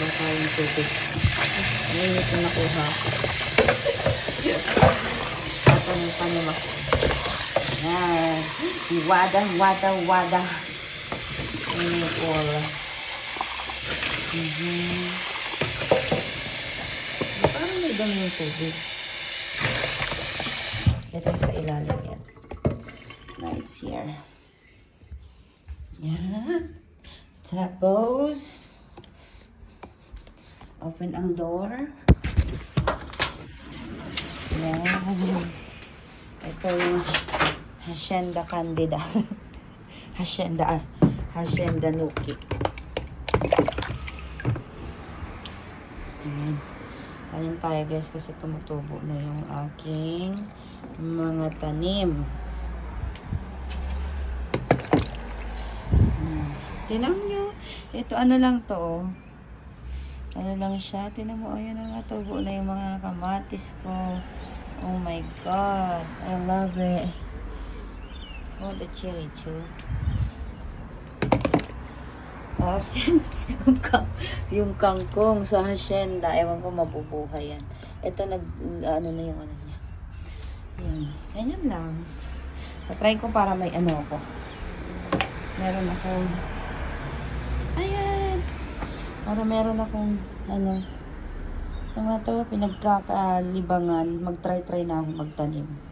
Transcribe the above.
Wala tayong tubig. Mainit na nakuha ko. Tatanong-tanong ako. Yan. Wada, wada, wada. Mainit all. Mhm. Parang may dami yung tubig. Ito sa ilalim yan. It's here. Yan. Tapos, open ang door. Yan. Ito yung Hacienda Candida. Hacienda, ah, Hacienda Nuki. Ayan. Tanim tayo guys kasi tumutubo na yung aking mga tanim. Tinan nyo. Ito ano lang to oh. Ano lang siya. Tinan mo. Ayan na nga. Tubo na yung mga kamatis ko. Oh my God. I love it. Oh, the cherry too. Tapos, yung, kang, yung kangkong sa hacienda, ewan ko mabubuhay yan. Ito, nag, ano na yung ano niya. Yan. Ganyan lang. Try ko para may ano ako. Meron akong. Para meron akong, ano, mga to, pinagkakalibangan, mag-try-try na akong magtanim.